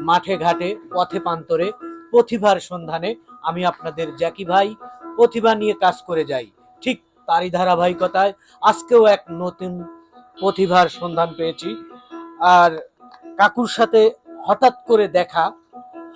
মাঠে ঘাটে পথে পান্তরে প্রতিভার সন্ধানে আমি আপনাদের জ্যাকি ভাই প্রতিভা নিয়ে কাজ করে যাই। ঠিক তারই ধারাবাহিকতায় আজকেও এক নতুন প্রতিভার সন্ধান পেয়েছি। আর কাকুর সাথে হঠাৎ করে দেখা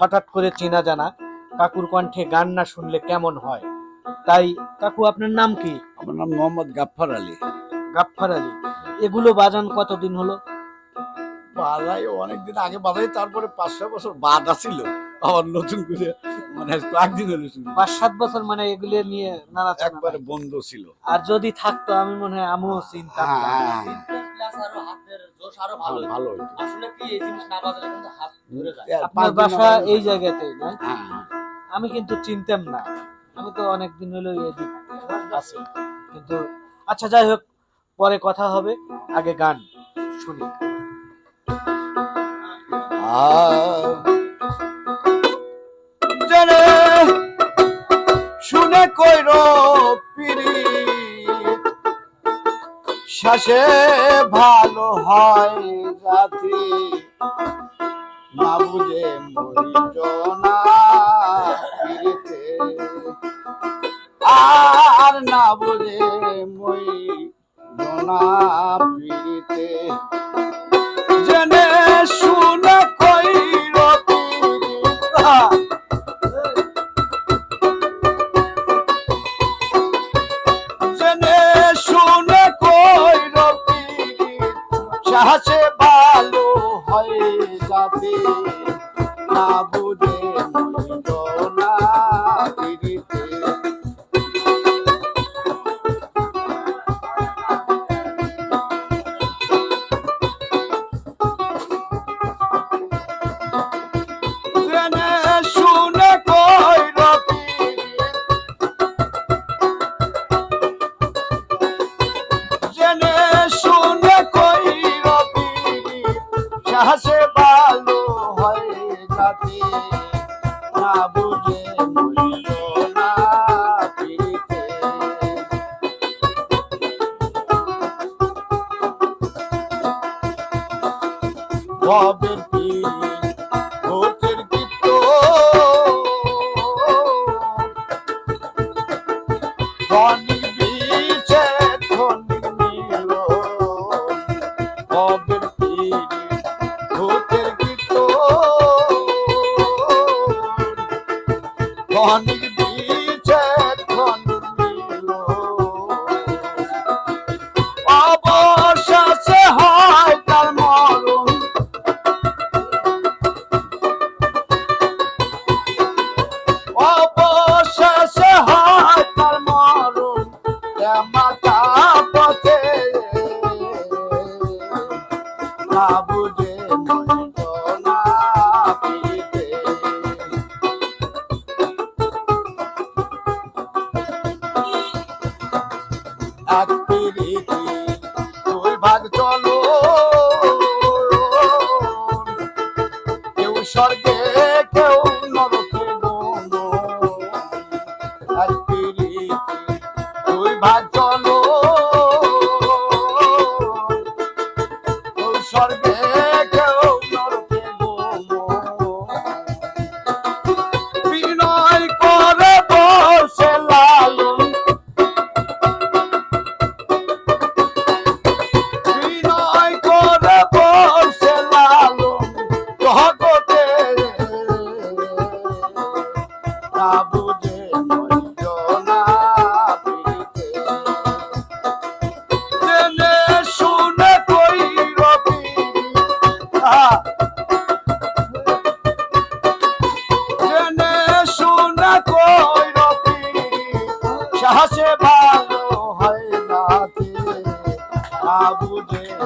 হঠাৎ করে চেনা জানা কাকুর কণ্ঠে গান না শুনলে কেমন হয়? তাই কাকু আপনার নাম কি? আমার নাম মোহাম্মদ গাফফার আলী। গাফফার আলী। এগুলো বাজান কতদিন হলো? বাজাই অনেকদিন আগে বাজাই তারপরে পাঁচ ছয় বছর বাদ আসিল আবার নতুন করে মানে কয়েকদিন হলো। পাঁচ সাত বছর মানে এগুলো নিয়ে নানা একবারে বন্ধ ছিল। আর যদি থাকতো আমি মনে হয় আমিও চিন্তা হ্যাঁ, হ্যাঁ। আপনার বাসা এই না? হ্যাঁ, হ্যাঁ। আমি কিন্তু চিনতাম না। আমি তো অনেকদিন হলো এদিক আছি। কিন্তু আচ্ছা যাই হোক পরে কথা হবে। আগে গান শুনি। জেনে, শুনে কইর পিড়ি শ্বাসে ভালো হয় জাতি না বুঝে মরিজ না আর না বুঝে মই না পিড়িতে। সাহসে ভালো হয় যাতে না বুঝে মরিল না পিড়িতে ধনী বিছে ধনী অবশেষে হয় তার মরণ। অবশেষে হয় তার মরণ। মাতা স্বর্গে কেউ নরকে গঙ্গ তুই পিড়িতি